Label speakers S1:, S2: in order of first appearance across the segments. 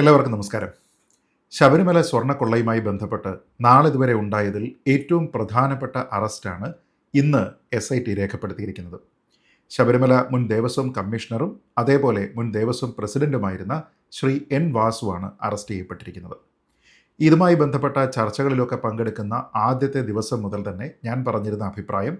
S1: എല്ലാവർക്കും നമസ്കാരം. ശബരിമല സ്വർണക്കൊള്ളയുമായി ബന്ധപ്പെട്ട് നാളിതുവരെ ഉണ്ടായതിൽ ഏറ്റവും പ്രധാനപ്പെട്ട അറസ്റ്റാണ് ഇന്ന് എസ് ഐ ടി രേഖപ്പെടുത്തിയിരിക്കുന്നത്. ശബരിമല മുൻ ദേവസ്വം കമ്മീഷണറും അതേപോലെ മുൻ ദേവസ്വം പ്രസിഡന്റുമായിരുന്ന ശ്രീ എൻ വാസുവാണ് അറസ്റ്റ് ചെയ്യപ്പെട്ടിരിക്കുന്നത്. ഇതുമായി ബന്ധപ്പെട്ട ചർച്ചകളിലൊക്കെ പങ്കെടുക്കുന്ന ആദ്യത്തെ ദിവസം മുതൽ തന്നെ ഞാൻ പറഞ്ഞിരുന്ന അഭിപ്രായം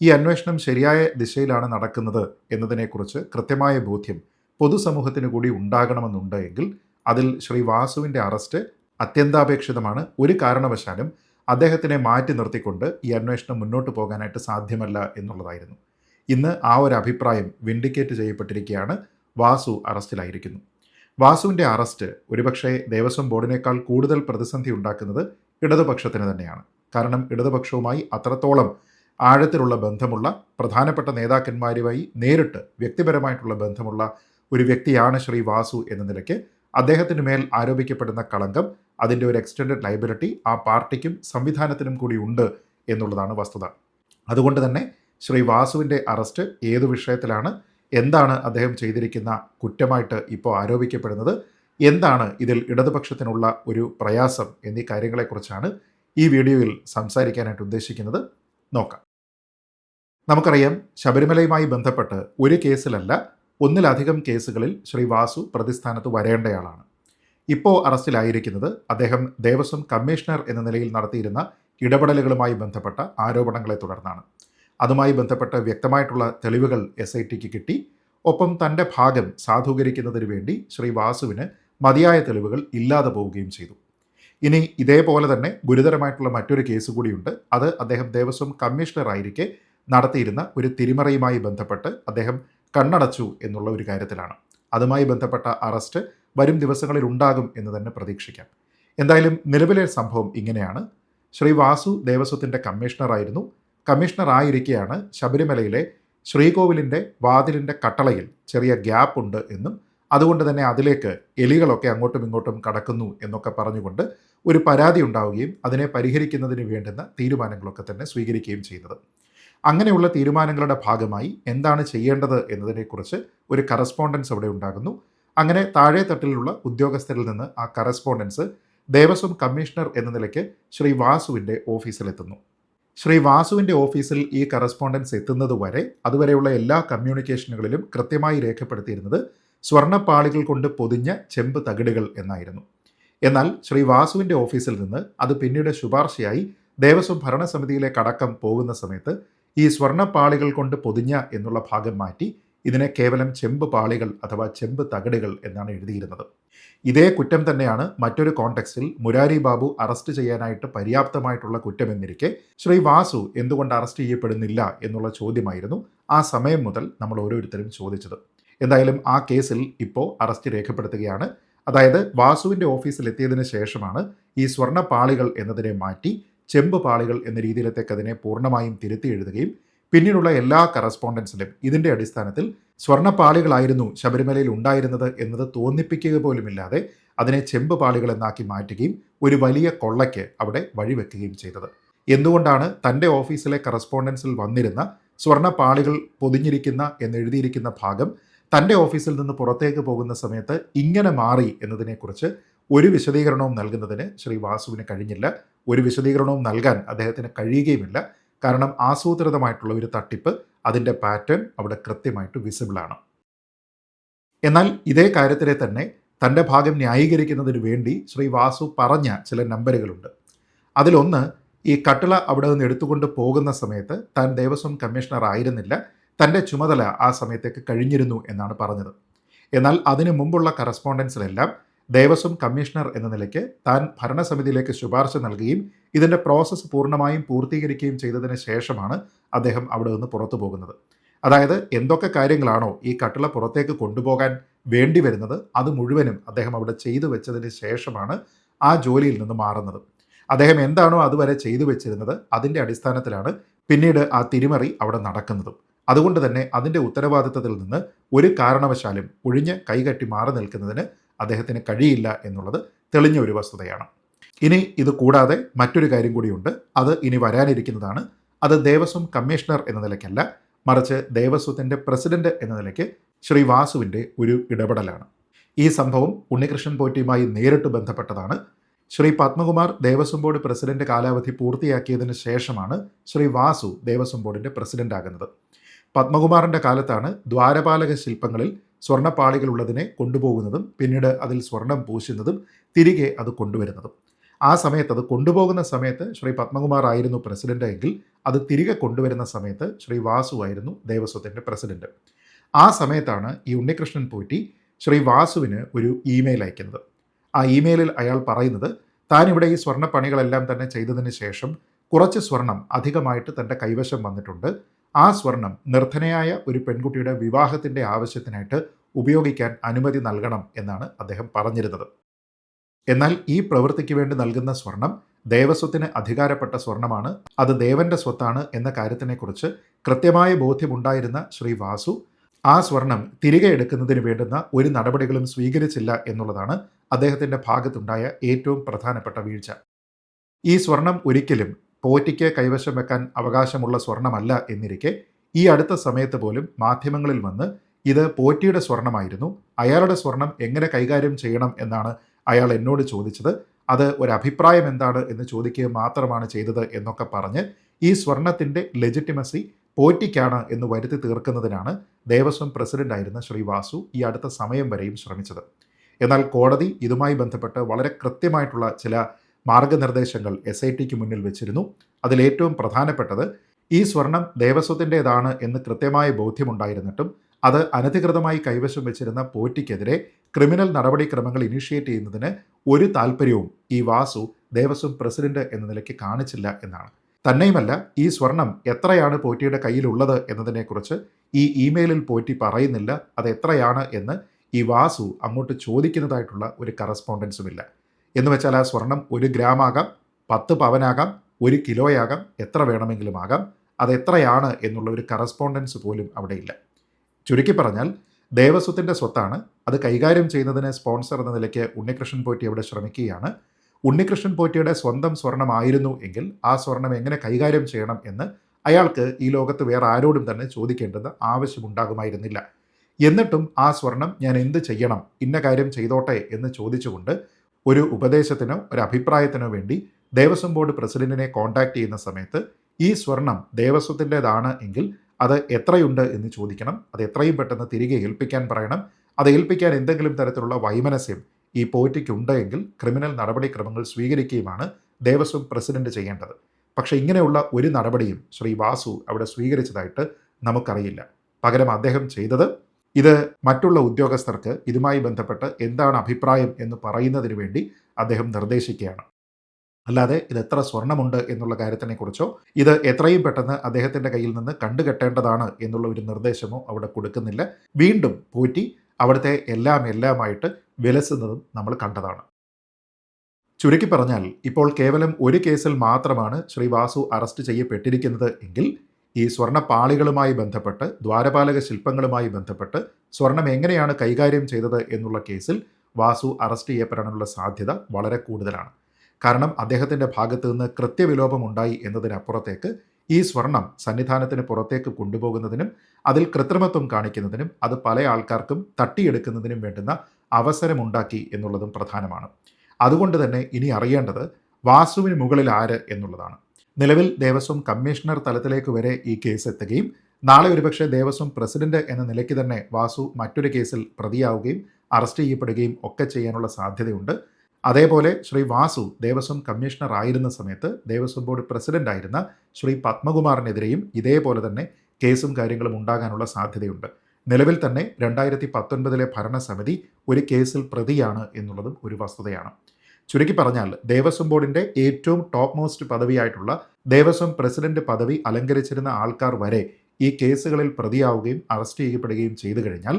S1: ഈ അന്വേഷണം ശരിയായ ദിശയിലാണ് നടക്കുന്നത് എന്നതിനെക്കുറിച്ച് കൃത്യമായ ബോധ്യം പൊതുസമൂഹത്തിന് കൂടി ഉണ്ടാകണമെന്നുണ്ട് എങ്കിൽ അതിൽ ശ്രീ വാസുവിന്റെ അറസ്റ്റ് അത്യന്താപേക്ഷിതമാണ്. ഒരു കാരണവശാലും അദ്ദേഹത്തിനെ മാറ്റി നിർത്തിക്കൊണ്ട് ഈ അന്വേഷണം മുന്നോട്ട് പോകാനായിട്ട് സാധ്യമല്ല എന്നുള്ളതായിരുന്നു. ഇന്ന് ആ ഒരു അഭിപ്രായം വിൻഡിക്കേറ്റ് ചെയ്യപ്പെട്ടിരിക്കുകയാണ്. വാസു അറസ്റ്റിലായിരിക്കുന്നു. വാസുവിന്റെ അറസ്റ്റ് ഒരുപക്ഷേ ദേവസ്വം ബോർഡിനേക്കാൾ കൂടുതൽ പ്രതിസന്ധി ഉണ്ടാക്കുന്നത് ഇടതുപക്ഷത്തിന് തന്നെയാണ്. കാരണം ഇടതുപക്ഷവുമായി അത്രത്തോളം ആഴത്തിലുള്ള ബന്ധമുള്ള പ്രധാനപ്പെട്ട നേതാക്കന്മാരുമായി നേരിട്ട് വ്യക്തിപരമായിട്ടുള്ള ബന്ധമുള്ള ഒരു വ്യക്തിയാണ് ശ്രീ വാസു എന്ന നിലയ്ക്ക് അദ്ദേഹത്തിന് മേൽ ആരോപിക്കപ്പെടുന്ന കളങ്കം അതിന്റെ ഒരു എക്സ്റ്റൻഡഡ് ലൈബിലിറ്റി ആ പാർട്ടിക്കും സംവിധാനത്തിനും കൂടി ഉണ്ട് എന്നുള്ളതാണ് വസ്തുത. അതുകൊണ്ട് തന്നെ ശ്രീ വാസുവിന്റെ അറസ്റ്റ് ഏതു വിഷയത്തിലാണ് എന്താണ് അദ്ദേഹം ചെയ്തിരിക്കുന്ന കുറ്റമായിട്ട് ഇപ്പോൾ ആരോപിക്കപ്പെടുന്നത് എന്താണ് ഇതിൽ ഇടതുപക്ഷത്തിനുള്ള ഒരു പ്രയാസം എന്നീ കാര്യങ്ങളെക്കുറിച്ചാണ് ഈ വീഡിയോയിൽ സംസാരിക്കാനായിട്ട് ഉദ്ദേശിക്കുന്നത്. നോക്കാം. നമുക്കറിയാം ശബരിമലയുമായി ബന്ധപ്പെട്ട് ഒരു കേസിലല്ല ഒന്നിലധികം കേസുകളിൽ ശ്രീ വാസു പ്രതിസ്ഥാനത്ത് വരേണ്ടയാളാണ്. ഇപ്പോൾ അറസ്റ്റിലായിരിക്കുന്നത് അദ്ദേഹം ദേവസ്വം കമ്മീഷണർ എന്ന നിലയിൽ നടത്തിയിരുന്ന ഇടപെടലുകളുമായി ബന്ധപ്പെട്ട ആരോപണങ്ങളെ തുടർന്നാണ്. അതുമായി ബന്ധപ്പെട്ട് വ്യക്തമായിട്ടുള്ള തെളിവുകൾ എസ് ഐ ടിക്ക് കിട്ടി. ഒപ്പം തന്റെ ഭാഗം സാധൂകരിക്കുന്നതിന് വേണ്ടി ശ്രീ വാസുവിന് മതിയായ തെളിവുകൾ ഇല്ലാതെ പോവുകയും ചെയ്തു. ഇനി ഇതേപോലെ തന്നെ ഗുരുതരമായിട്ടുള്ള മറ്റൊരു കേസ് കൂടിയുണ്ട്. അത് അദ്ദേഹം ദേവസ്വം കമ്മീഷണർ ആയിരിക്കെ നടത്തിയിരുന്ന ഒരു തിരിമറയുമായി ബന്ധപ്പെട്ട് അദ്ദേഹം കണ്ണടച്ചു എന്നുള്ള ഒരു കാര്യത്തിലാണ്. അതുമായി ബന്ധപ്പെട്ട അറസ്റ്റ് വരും ദിവസങ്ങളിൽ ഉണ്ടാകും എന്ന് തന്നെ പ്രതീക്ഷിക്കാം. എന്തായാലും നിലവിലെ സംഭവം ഇങ്ങനെയാണ്. ശ്രീ വാസു ദേവസ്വത്തിന്റെ കമ്മീഷണറായിരുന്നു. കമ്മീഷണർ ആയിരിക്കെയാണ് ശബരിമലയിലെ ശ്രീകോവിലിന്റെ വാതിലിന്റെ കട്ടളയിൽ ചെറിയ ഗ്യാപ്പ് ഉണ്ട് എന്നും അതുകൊണ്ട് തന്നെ അതിലേക്ക് എലികളൊക്കെ അങ്ങോട്ടും ഇങ്ങോട്ടും കടക്കുന്നു എന്നൊക്കെ പറഞ്ഞുകൊണ്ട് ഒരു പരാതി ഉണ്ടാവുകയും അതിനെ പരിഹരിക്കുന്നതിന് വേണ്ടുന്ന തീരുമാനങ്ങളൊക്കെ തന്നെ സ്വീകരിക്കുകയും ചെയ്യുന്നത് അങ്ങനെയുള്ള തീരുമാനങ്ങളുടെ ഭാഗമായി എന്താണ് ചെയ്യേണ്ടത് എന്നതിനെക്കുറിച്ച് ഒരു കറസ്പോണ്ടൻസ് അവിടെ ഉണ്ടാകുന്നു. അങ്ങനെ താഴെ തട്ടിലുള്ള ഉദ്യോഗസ്ഥരിൽ നിന്ന് ആ കറസ്പോണ്ടൻസ് ദേവസ്വം കമ്മീഷണർ എന്ന നിലയ്ക്ക് ശ്രീ വാസുവിന്റെ ഓഫീസിലെത്തുന്നു. ശ്രീ വാസുവിന്റെ ഓഫീസിൽ ഈ കറസ്പോണ്ടൻസ് എത്തുന്നത് വരെ അതുവരെയുള്ള എല്ലാ കമ്മ്യൂണിക്കേഷനുകളിലും കൃത്യമായി രേഖപ്പെടുത്തിയിരുന്നത് സ്വർണപ്പാളികൾ കൊണ്ട് പൊതിഞ്ഞ ചെമ്പ് തകിടുകൾ എന്നായിരുന്നു. എന്നാൽ ശ്രീ വാസുവിന്റെ ഓഫീസിൽ നിന്ന് അത് പിന്നീട് ശുപാർശയായി ദേവസ്വം ഭരണസമിതിയിലേക്ക് അടക്കം പോകുന്ന സമയത്ത് ഈ സ്വർണപ്പാളികൾ കൊണ്ട് പൊതിഞ്ഞ എന്നുള്ള ഭാഗം മാറ്റി ഇതിനെ കേവലം ചെമ്പ് പാളികൾ അഥവാ ചെമ്പ് തകടുകൾ എന്നാണ് എഴുതിയിരുന്നത്. ഇതേ കുറ്റം തന്നെയാണ് മറ്റൊരു കോണ്ടെക്സ്റ്റിൽ മുരാരി ബാബു അറസ്റ്റ് ചെയ്യാനായിട്ട് പര്യാപ്തമായിട്ടുള്ള കുറ്റമെന്നിരിക്കെ ശ്രീ വാസു എന്തുകൊണ്ട് അറസ്റ്റ് ചെയ്യപ്പെടുന്നില്ല എന്നുള്ള ചോദ്യമായിരുന്നു ആ സമയം മുതൽ നമ്മൾ ഓരോരുത്തരും ചോദിച്ചത്. എന്തായാലും ആ കേസിൽ ഇപ്പോൾ അറസ്റ്റ് രേഖപ്പെടുത്തുകയാണ്. അതായത് വാസുവിന്റെ ഓഫീസിൽ എത്തിയതിനു ശേഷമാണ് ഈ സ്വർണ പാളികൾ എന്നതിനെ മാറ്റി ചെമ്പ് പാളികൾ എന്ന രീതിയിലത്തേക്ക് അതിനെ പൂർണമായും തിരുത്തി എഴുതുകയും പിന്നീടുള്ള എല്ലാ കറസ്പോണ്ടൻസിലും ഇതിന്റെ അടിസ്ഥാനത്തിൽ സ്വർണപ്പാളികളായിരുന്നു ശബരിമലയിൽ ഉണ്ടായിരുന്നത് എന്നത് തോന്നിപ്പിക്കുക പോലുമില്ലാതെ അതിനെ ചെമ്പ് പാളികൾ എന്നാക്കി മാറ്റുകയും ഒരു വലിയ കൊള്ളയ്ക്ക് അവിടെ വഴിവെക്കുകയും ചെയ്തത്. എന്തുകൊണ്ടാണ് തന്റെ ഓഫീസിലെ കറസ്പോണ്ടൻസിൽ വന്നിരുന്ന സ്വർണപ്പാളികൾ പൊതിഞ്ഞിരിക്കുന്ന എന്നെഴുതിയിരിക്കുന്ന ഭാഗം തന്റെ ഓഫീസിൽ നിന്ന് പുറത്തേക്ക് പോകുന്ന സമയത്ത് ഇങ്ങനെ മാറി എന്നതിനെക്കുറിച്ച് ഒരു വിശദീകരണവും നൽകുന്നതിന് ശ്രീ വാസുവിന് കഴിഞ്ഞില്ല. ഒരു വിശദീകരണവും നൽകാൻ അദ്ദേഹത്തിന് കഴിയുകയുമില്ല. കാരണം ആസൂത്രിതമായിട്ടുള്ള ഒരു തട്ടിപ്പ് അതിന്റെ പാറ്റേൺ അവിടെ കൃത്യമായിട്ട് വിസിബിളാണ് എന്നാൽ ഇതേ കാര്യത്തിലെ തന്നെ തന്റെ ഭാഗം ന്യായീകരിക്കുന്നതിന് വേണ്ടി ശ്രീ വാസു പറഞ്ഞ ചില നമ്പറുകളുണ്ട്. അതിലൊന്ന് ഈ കട്ടിള അവിടെ നിന്ന് എടുത്തുകൊണ്ട് പോകുന്ന സമയത്ത് താൻ ദേവസ്വം കമ്മീഷണർ ആയിരുന്നില്ല. തന്റെ ചുമതല ആ സമയത്തേക്ക് കഴിഞ്ഞിരുന്നു എന്നാണ് പറഞ്ഞത്. എന്നാൽ അതിനു മുമ്പുള്ള കറസ്പോണ്ടൻസിലെല്ലാം ദേവസ്വം കമ്മീഷണർ എന്ന നിലയ്ക്ക് താൻ ഭരണസമിതിയിലേക്ക് ശുപാർശ നൽകുകയും ഇതിന്റെ പ്രോസസ്സ് പൂർണമായും പൂർത്തീകരിക്കുകയും ചെയ്തതിന് ശേഷമാണ് അദ്ദേഹം അവിടെ നിന്ന് പുറത്തു പോകുന്നത്. അതായത് എന്തൊക്കെ കാര്യങ്ങളാണോ ഈ കട്ടിള പുറത്തേക്ക് കൊണ്ടുപോകാൻ വേണ്ടി വരുന്നത് അത് മുഴുവനും അദ്ദേഹം അവിടെ ചെയ്തു വെച്ചതിന് ശേഷമാണ് ആ ജോലിയിൽ നിന്ന് മാറുന്നത്. അദ്ദേഹം എന്താണോ അതുവരെ ചെയ്തു വെച്ചിരുന്നത് അതിന്റെ അടിസ്ഥാനത്തിലാണ് പിന്നീട് ആ തിരിമറി അവിടെ നടക്കുന്നതും. അതുകൊണ്ട് തന്നെ അതിന്റെ ഉത്തരവാദിത്തത്തിൽ നിന്ന് ഒരു കാരണവശാലും ഒഴിഞ്ഞ് കൈകട്ടി മാറി നിൽക്കുന്നതിന് അദ്ദേഹത്തിന് കഴിയില്ല എന്നുള്ളത് തെളിഞ്ഞ ഒരു വസ്തുതയാണ്. ഇനി ഇത് കൂടാതെ മറ്റൊരു കാര്യം കൂടിയുണ്ട് അത് ഇനി വരാനിരിക്കുന്നതാണ്. അത് ദേവസ്വം കമ്മീഷണർ എന്ന നിലയ്ക്കല്ല മറിച്ച് ദേവസ്വത്തിന്റെ പ്രസിഡന്റ് എന്ന നിലയ്ക്ക് ശ്രീ വാസുവിന്റെ ഒരു ഇടപെടലാണ്. ഈ സംഭവം ഉണ്ണികൃഷ്ണൻ പോറ്റിയുമായി നേരിട്ട് ബന്ധപ്പെട്ടതാണ്. ശ്രീ പത്മകുമാർ ദേവസ്വം ബോർഡ് പ്രസിഡന്റ് കാലാവധി പൂർത്തിയാക്കിയതിന് ശേഷമാണ് ശ്രീ വാസു ദേവസ്വം ബോർഡിന്റെ പ്രസിഡന്റ് ആകുന്നത് പത്മകുമാറിന്റെ കാലത്താണ് ദ്വാരപാലക ശില്പങ്ങളിൽ സ്വർണപ്പാളികൾ ഉള്ളതിനെ കൊണ്ടുപോകുന്നതും പിന്നീട് അതിൽ സ്വർണം പൂശുന്നതും തിരികെ അത് കൊണ്ടുവരുന്നതും. ആ സമയത്ത് അത് കൊണ്ടുപോകുന്ന സമയത്ത് ശ്രീ പത്മകുമാർ ആയിരുന്നു പ്രസിഡന്റ് എങ്കിൽ അത് തിരികെ കൊണ്ടുവരുന്ന സമയത്ത് ശ്രീ വാസു ആയിരുന്നു ദേവസ്വത്തിന്റെ പ്രസിഡന്റ്. ആ സമയത്താണ് ഈ ഉണ്ണികൃഷ്ണൻ പോറ്റി ശ്രീ വാസുവിന് ഒരു ഇമെയിൽ അയക്കുന്നത്. ആ ഇമെയിലിൽ അയാൾ പറയുന്നത് താൻ ഇവിടെ ഈ സ്വർണപ്പണികളെല്ലാം തന്നെ ചെയ്തതിന് ശേഷം കുറച്ച് സ്വർണം അധികമായിട്ട് തന്റെ കൈവശം വന്നിട്ടുണ്ട്. ആ സ്വർണം നിർധനയായ ഒരു പെൺകുട്ടിയുടെ വിവാഹത്തിന്റെ ആവശ്യത്തിനായിട്ട് ഉപയോഗിക്കാൻ അനുമതി നൽകണം എന്നാണ് അദ്ദേഹം പറഞ്ഞിരുന്നത്. എന്നാൽ ഈ പ്രവൃത്തിക്ക് വേണ്ടി നൽകുന്ന സ്വർണം ദേവസ്വത്തിന് അധികാരപ്പെട്ട സ്വർണമാണ്. അത് ദേവന്റെ സ്വത്താണ് എന്ന കാര്യത്തിനെക്കുറിച്ച് കൃത്യമായ ബോധ്യമുണ്ടായിരുന്ന ശ്രീ വാസു ആ സ്വർണം തിരികെ എടുക്കുന്നതിന് വേണ്ടുന്ന ഒരു നടപടികളും സ്വീകരിച്ചില്ല എന്നുള്ളതാണ് അദ്ദേഹത്തിന്റെ ഭാഗത്തുണ്ടായ ഏറ്റവും പ്രധാനപ്പെട്ട വീഴ്ച. ഈ സ്വർണം ഒരിക്കലും പോറ്റിക്ക് കൈവശം വെക്കാൻ അവകാശമുള്ള സ്വർണമല്ല എന്നിരിക്കെ ഈ അടുത്ത സമയത്ത് പോലും മാധ്യമങ്ങളിൽ വന്ന് ഇത് പോറ്റിയുടെ സ്വർണമായിരുന്നു അയാളുടെ സ്വർണം എങ്ങനെ കൈകാര്യം ചെയ്യണം എന്നാണ് അയാൾ എന്നോട് ചോദിച്ചത്. അത് ഒരു അഭിപ്രായം എന്താണ് എന്ന് ചോദിക്കുക മാത്രമാണ് ചെയ്തത് എന്നൊക്കെ പറഞ്ഞ് ഈ സ്വർണത്തിന്റെ ലെജിറ്റിമസി പോറ്റിക്കാണ് എന്ന് വരുത്തി തീർക്കുന്നതിനാണ് ദേവസ്വം പ്രസിഡന്റായിരുന്ന ശ്രീ വാസു ഈ അടുത്ത സമയം വരെയും ശ്രമിച്ചത്. എന്നാൽ കോടതി ഇതുമായി ബന്ധപ്പെട്ട് വളരെ കൃത്യമായിട്ടുള്ള ചില മാർഗനിർദ്ദേശങ്ങൾ എസ് ഐ ടിക്ക് മുന്നിൽ വെച്ചിരുന്നു. അതിലേറ്റവും പ്രധാനപ്പെട്ടത് ഈ സ്വർണം ദേവസ്വത്തിന്റെതാണ് എന്ന് കൃത്യമായ ബോധ്യമുണ്ടായിരുന്നിട്ടും അത് അനധികൃതമായി കൈവശം വെച്ചിരുന്ന പോറ്റിക്കെതിരെ ക്രിമിനൽ നടപടിക്രമങ്ങൾ ഇനീഷ്യേറ്റ് ചെയ്യുന്നതിന് ഒരു താല്പര്യവും ഈ വാസു ദേവസ്വം പ്രസിഡന്റ് എന്ന നിലയ്ക്ക് കാണിച്ചില്ല എന്നാണ്. തന്നെയുമല്ല ഈ സ്വർണം എത്രയാണ് പോറ്റിയുടെ കയ്യിലുള്ളത് എന്നതിനെക്കുറിച്ച് ഈ ഇമെയിലിൽ പോറ്റി പറയുന്നില്ല അത് എത്രയാണ് എന്ന് ഈ വാസു അങ്ങോട്ട് ചോദിക്കുന്നതായിട്ടുള്ള ഒരു കറസ്പോണ്ടൻസുമില്ല. എന്ന് വെച്ചാൽ ആ സ്വർണം ഒരു ഗ്രാം ആകാം പത്ത് പവനാകാം ഒരു കിലോയാകാം എത്ര വേണമെങ്കിലും ആകാം അത് എത്രയാണ് എന്നുള്ള ഒരു കറസ്പോണ്ടൻസ് പോലും അവിടെ ഇല്ല. ചുരുക്കി പറഞ്ഞാൽ ദേവസ്വത്തിന്റെ സ്വത്താണ് അത് കൈകാര്യം ചെയ്യുന്നതിന് സ്പോൺസർ എന്ന നിലയ്ക്ക് ഉണ്ണികൃഷ്ണൻ പോറ്റി അവിടെ ശ്രമിക്കുകയാണ്. ഉണ്ണികൃഷ്ണൻ പോറ്റിയുടെ സ്വന്തം സ്വർണമായിരുന്നു എങ്കിൽ ആ സ്വർണം എങ്ങനെ കൈകാര്യം ചെയ്യണം എന്ന് അയാൾക്ക് ഈ ലോകത്ത് വേറെ ആരോടും തന്നെ ചോദിക്കേണ്ടത് ആവശ്യമുണ്ടാകുമായിരുന്നില്ല. എന്നിട്ടും ആ സ്വർണം ഞാൻ എന്ത് ചെയ്യണം ഇന്ന കാര്യം ചെയ്തോട്ടെ എന്ന് ചോദിച്ചുകൊണ്ട് ഒരു ഉപദേശത്തിനോ ഒരു അഭിപ്രായത്തിനോ വേണ്ടി ദേവസ്വം ബോർഡ് പ്രസിഡന്റിനെ കോൺടാക്ട് ചെയ്യുന്ന സമയത്ത് ഈ സ്വർണം ദേവസ്വത്തിന്റെതാണ് എങ്കിൽ അത് എത്രയുണ്ട് എന്ന് ചോദിക്കണം. അത് എത്രയും പെട്ടെന്ന് തിരികെ ഏൽപ്പിക്കാൻ പറയണം. അത് ഏൽപ്പിക്കാൻ എന്തെങ്കിലും തരത്തിലുള്ള വൈമനസ്യം ഈ പോറ്റിക്കുണ്ട് എങ്കിൽ ക്രിമിനൽ നടപടിക്രമങ്ങൾ സ്വീകരിക്കുകയുമാണ് ദേവസ്വം പ്രസിഡന്റ് ചെയ്യേണ്ടത്. പക്ഷെ ഇങ്ങനെയുള്ള ഒരു നടപടിയും ശ്രീ വാസു അവിടെ സ്വീകരിച്ചതായിട്ട് നമുക്കറിയില്ല. പകരം അദ്ദേഹം ചെയ്തത് ഇത് മറ്റുള്ള ഉദ്യോഗസ്ഥർക്ക് ഇതുമായി ബന്ധപ്പെട്ട് എന്താണ് അഭിപ്രായം എന്ന് പറയുന്നതിന് വേണ്ടി അദ്ദേഹം നിർദ്ദേശിക്കുകയാണ്. അല്ലാതെ ഇത് എത്ര സ്വർണമുണ്ട് എന്നുള്ള കാര്യത്തിനെക്കുറിച്ചോ ഇത് എത്രയും പെട്ടെന്ന് അദ്ദേഹത്തിന്റെ കയ്യിൽ നിന്ന് കണ്ടുകെട്ടേണ്ടതാണ് എന്നുള്ള ഒരു നിർദ്ദേശമോ അവിടെ കൊടുക്കുന്നില്ല. വീണ്ടും പോറ്റി അവിടുത്തെ എല്ലാം എല്ലാമായിട്ട് വിലസുന്നതും നമ്മൾ കണ്ടതാണ്. ചുരുക്കി പറഞ്ഞാൽ ഇപ്പോൾ കേവലം ഒരു കേസിൽ മാത്രമാണ് ശ്രീ വാസു അറസ്റ്റ് ചെയ്യപ്പെട്ടിരിക്കുന്നത് എങ്കിൽ ഈ സ്വർണപ്പാളികളുമായി ബന്ധപ്പെട്ട് ദ്വാരപാലക ശില്പങ്ങളുമായി ബന്ധപ്പെട്ട് സ്വർണം എങ്ങനെയാണ് കൈകാര്യം ചെയ്തത് എന്നുള്ള കേസിൽ വാസു അറസ്റ്റ് ചെയ്യപ്പെടാനുള്ള സാധ്യത വളരെ കൂടുതലാണ്. കാരണം അദ്ദേഹത്തിന്റെ ഭാഗത്ത് നിന്ന് കൃത്യവിലോപം ഉണ്ടായി എന്നതിനപ്പുറത്തേക്ക് ഈ സ്വർണം സന്നിധാനത്തിന് പുറത്തേക്ക് കൊണ്ടുപോകുന്നതിനും അതിൽ കൃത്രിമത്വം കാണിക്കുന്നതിനും അത് പല ആൾക്കാർക്കും തട്ടിയെടുക്കുന്നതിനും വേണ്ടുന്ന അവസരമുണ്ടാക്കി എന്നുള്ളതും പ്രധാനമാണ്. അതുകൊണ്ട് തന്നെ ഇനി അറിയേണ്ടത് വാസുവിന് മുകളിൽ ആര് എന്നുള്ളതാണ്. നിലവിൽ ദേവസ്വം കമ്മീഷണർ തലത്തിലേക്ക് വരെ ഈ കേസ് എത്തുകയും നാളെ ഒരുപക്ഷെ ദേവസ്വം പ്രസിഡന്റ് എന്ന നിലയ്ക്ക് തന്നെ വാസു മറ്റൊരു കേസിൽ പ്രതിയാവുകയും അറസ്റ്റ് ചെയ്യപ്പെടുകയും ഒക്കെ ചെയ്യാനുള്ള സാധ്യതയുണ്ട്. അതേപോലെ ശ്രീ വാസു ദേവസ്വം കമ്മീഷണർ ആയിരുന്ന സമയത്ത് ദേവസ്വം ബോർഡ് പ്രസിഡന്റ് ആയിരുന്ന ശ്രീ പത്മകുമാറിനെതിരെയും ഇതേപോലെ തന്നെ കേസും കാര്യങ്ങളും ഉണ്ടാകാനുള്ള സാധ്യതയുണ്ട്. നിലവിൽ തന്നെ രണ്ടായിരത്തി പത്തൊൻപതിലെ ഭരണസമിതി ഒരു കേസിൽ പ്രതിയാണ് എന്നുള്ളതും ഒരു വസ്തുതയാണ്. ചുരുക്കി പറഞ്ഞാൽ ദേവസ്വം ബോർഡിന്റെ ഏറ്റവും ടോപ്പ് മോസ്റ്റ് പദവിയായിട്ടുള്ള ദേവസ്വം പ്രസിഡന്റ് പദവി അലങ്കരിച്ചിരുന്ന ആൾക്കാർ വരെ ഈ കേസുകളിൽ പ്രതിയാവുകയും അറസ്റ്റ് ചെയ്യപ്പെടുകയും ചെയ്തു കഴിഞ്ഞാൽ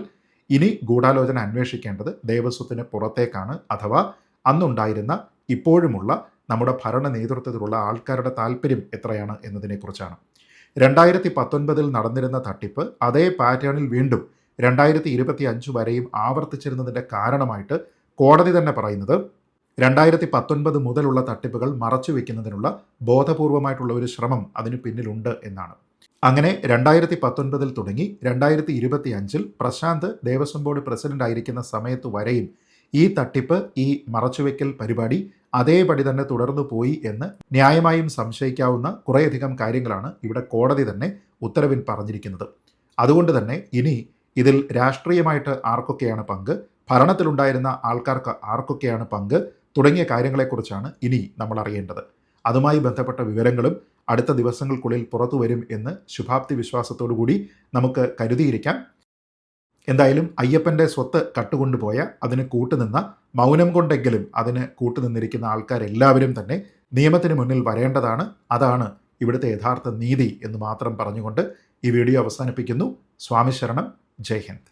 S1: ഇനി ഗൂഢാലോചന അന്വേഷിക്കേണ്ടത് ദേവസ്വത്തിന് പുറത്തേക്കാണ് അഥവാ അന്നുണ്ടായിരുന്ന ഇപ്പോഴുമുള്ള നമ്മുടെ ഭരണ നേതൃത്വത്തിലുള്ള ആൾക്കാരുടെ താല്പര്യം എത്രയാണ് എന്നതിനെക്കുറിച്ചാണ്. രണ്ടായിരത്തി പത്തൊൻപതിൽ നടന്നിരുന്ന തട്ടിപ്പ് അതേ പാറ്റേണിൽ വീണ്ടും രണ്ടായിരത്തി ഇരുപത്തി അഞ്ച് വരെയും ആവർത്തിച്ചിരുന്നതിന്റെ കാരണമായിട്ട് കോടതി തന്നെ പറയുന്നത് രണ്ടായിരത്തി പത്തൊൻപത് മുതലുള്ള തട്ടിപ്പുകൾ മറച്ചു വെക്കുന്നതിനുള്ള ബോധപൂർവമായിട്ടുള്ള ഒരു ശ്രമം അതിനു പിന്നിലുണ്ട് എന്നാണ്. അങ്ങനെ രണ്ടായിരത്തി പത്തൊൻപതിൽ തുടങ്ങി രണ്ടായിരത്തി ഇരുപത്തി അഞ്ചിൽ പ്രശാന്ത് ദേവസ്വം ബോർഡ് പ്രസിഡന്റ് ആയിരിക്കുന്ന സമയത്ത് വരെയും ഈ തട്ടിപ്പ് ഈ മറച്ചുവെക്കൽ പരിപാടി അതേപടി തന്നെ തുടർന്നു പോയി എന്ന് ന്യായമായും സംശയിക്കാവുന്ന കുറേയധികം കാര്യങ്ങളാണ് ഇവിടെ കോടതി തന്നെ ഉത്തരവിൽ പറഞ്ഞിരിക്കുന്നത്. അതുകൊണ്ട് തന്നെ ഇനി ഇതിൽ രാഷ്ട്രീയമായിട്ട് ആർക്കൊക്കെയാണ് പങ്ക്? ഭരണത്തിലുണ്ടായിരുന്ന ആൾക്കാർക്ക് ആർക്കൊക്കെയാണ് പങ്ക്? തുടങ്ങിയ കാര്യങ്ങളെക്കുറിച്ചാണ് ഇനി നമ്മൾ അറിയേണ്ടത് അതുമായി ബന്ധപ്പെട്ട വിവരങ്ങളും അടുത്ത ദിവസങ്ങൾക്കുള്ളിൽ പുറത്തു വരും എന്ന് ശുഭാപ്തി വിശ്വാസത്തോടു കൂടി നമുക്ക് കരുതിയിരിക്കാം. എന്തായാലും അയ്യപ്പന്റെ സ്വത്ത് കട്ടുകൊണ്ടുപോയ അതിന് കൂട്ടുനിന്ന മൗനം കൊണ്ടെങ്കിലും അതിന് കൂട്ടുനിന്നിരിക്കുന്ന ആൾക്കാരെല്ലാവരും തന്നെ നിയമത്തിന് മുന്നിൽ വരേണ്ടതാണ്. അതാണ് ഇവിടുത്തെ യഥാർത്ഥ നീതി എന്ന് മാത്രം പറഞ്ഞുകൊണ്ട് ഈ വീഡിയോ അവസാനിപ്പിക്കുന്നു. സ്വാമി ശരണം